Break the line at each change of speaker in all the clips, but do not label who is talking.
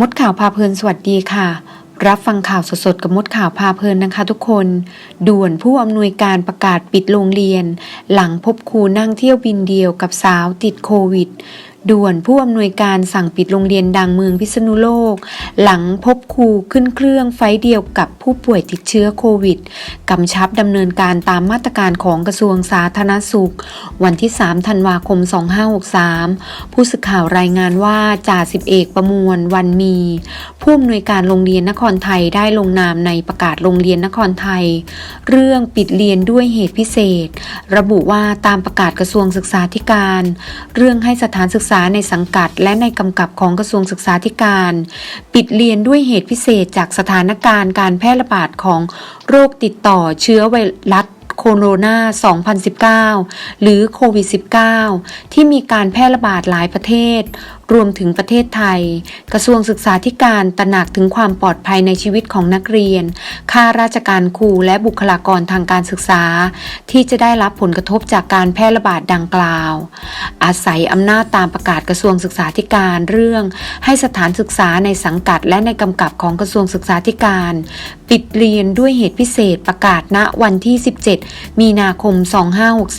มดข่าวพาเพลินสวัสดีค่ะ รับฟังข่าวสดๆกับมดข่าวพาเพลินนะคะทุกคน ด่วนผู้อำนวยการประกาศปิดโรงเรียน หลังพบครูนั่งเที่ยวบินเดียวกับสาวติดโควิด ด่วนผู้อำนวยการสั่งปิดโรงเรียนดังเมืองพิษณุโลก หลังพบครูขึ้นเครื่องไฟเดียวกับผู้ป่วยติดเชื้อโควิดกำชับดำเนินการตามมาตรการของกระทรวงสาธารณสุข วันที่ 3 ธันวาคม 2563 ผู้สื่อข่าวรายงานว่าจ่าสิบเอกประมวลวันมี ผู้อำนวยการโรงเรียนนครไทยได้ลงนามในประกาศโรงเรียนนครไทย เรื่องปิดเรียนด้วยเหตุพิเศษ ระบุว่าตามประกาศกระทรวงศึกษาธิการ เรื่องให้สถานศึกษาในสังกัด และในกำกับของกระทรวงศึกษาธิการ ปิดเรียนด้วยเหตุพิเศษจากสถานการณ์การแพร่ระบาดของโรคติดต่อเชื้อไวรัสโคโรนา 2019 หรือโควิด -19 ที่มีการแพร่ระบาดหลายประเทศ รวมถึงประเทศไทย กระทรวงศึกษาธิการตระหนักถึงความปลอดภัยในชีวิตของนักเรียน ข้าราชการครูและบุคลากรทางการศึกษา ที่จะได้รับผลกระทบจากการแพร่ระบาดดังกล่าว อาศัยอำนาจตามประกาศกระทรวงศึกษาธิการเรื่อง ให้สถานศึกษาในสังกัดและในกำกับของกระทรวงศึกษาธิการ ปิดเรียนด้วยเหตุพิเศษประกาศณวันที่ 17 มีนาคม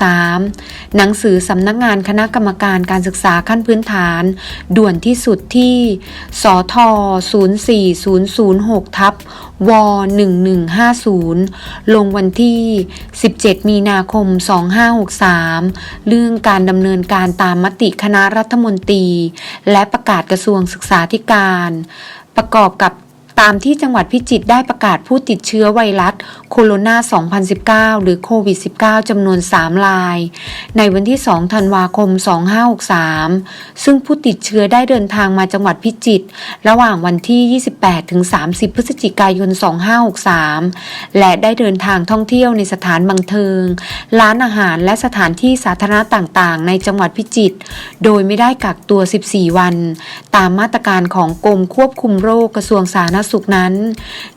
2563 หนังสือสำนักงานคณะกรรมการการศึกษาขั้นพื้นฐานด่วนที่สุดที่ สท 04006 ทับว1150 ลงวันที่ 17 มีนาคม 2563 เรื่องการดำเนินการตามมติคณะรัฐมนตรี และประกาศกระทรวงศึกษาธิการ ประกอบกับ ตามที่จังหวัดพิจิตรได้ประกาศผู้ติดเชื้อไวรัสโคโรนา 2019 หรือโควิด -19 จำนวน 3 ราย ในวันที่ 2 ธันวาคม 2563 ซึ่งผู้ติดเชื้อได้เดินทางมาจังหวัดพิจิตรระหว่างวันที่ 28 ถึง 30 พฤศจิกายน 2563 และได้เดินทางท่องเที่ยวในสถานบันเทิง ร้านอาหารและสถานที่สาธารณะต่างๆ ในจังหวัดพิจิตร โดยไม่ได้กักตัว 14 วัน ตามมาตรการของกรมควบคุมโรคกระทรวงสาธารณสุขนั้น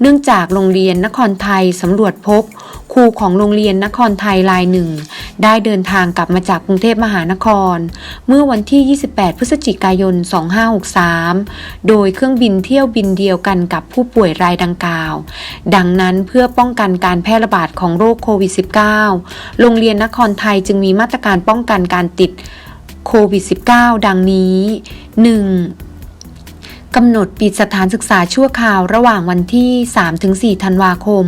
เนื่องจากโรงเรียนนครไทยสำรวจพบ ครูของโรงเรียนนครไทยรายหนึ่ง ได้เดินทางกลับมาจากกรุงเทพมหานคร เมื่อวันที่ 28 พฤศจิกายน 2563 โดยเครื่องบินเที่ยวบินเดียวกันกับผู้ป่วยรายดังกล่าว ดังนั้นเพื่อป้องกันการแพร่ระบาดของโรคโควิด -19 โรงเรียนนครไทยจึงมีมาตรการป้องกันการติดโควิด -19 ดังนี้ 1. กำหนดปิดสถานศึกษาชั่วคราวระหว่างวันที่ 3-4 ธันวาคม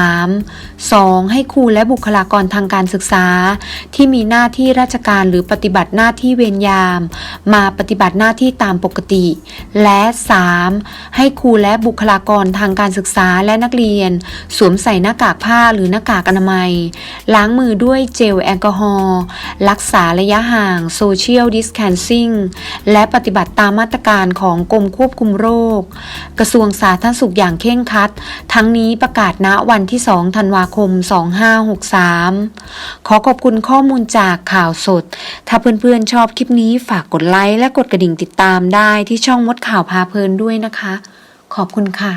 2563 2. ให้ครูและบุคลากรทางการศึกษา ที่มีหน้าที่ราชการหรือปฏิบัติหน้าที่เวรยาม มาปฏิบัติหน้าที่ตามปกติ และ 3. ให้ครูและบุคลากรทางการศึกษาและนักเรียน สวมใส่หน้ากากผ้าหรือหน้ากากอนามัย ล้างมือด้วยเจลแอลกอฮอล์รักษาระยะห่าง Social Distancing และปฏิบัติตามมาตรการของกรมควบคุมโรค กระทรวงสาธารณสุขอย่างเคร่งครัด ทั้งนี้ประกาศณวันที่ 2 ธันวาคม 2563 ขอขอบคุณข้อมูลจากข่าวสด ถ้าเพื่อนๆชอบคลิปนี้ฝากกดไลค์และกดกระดิ่งติดตามได้ที่ช่องมดข่าวพาเพลินด้วยนะคะ ขอบคุณค่ะ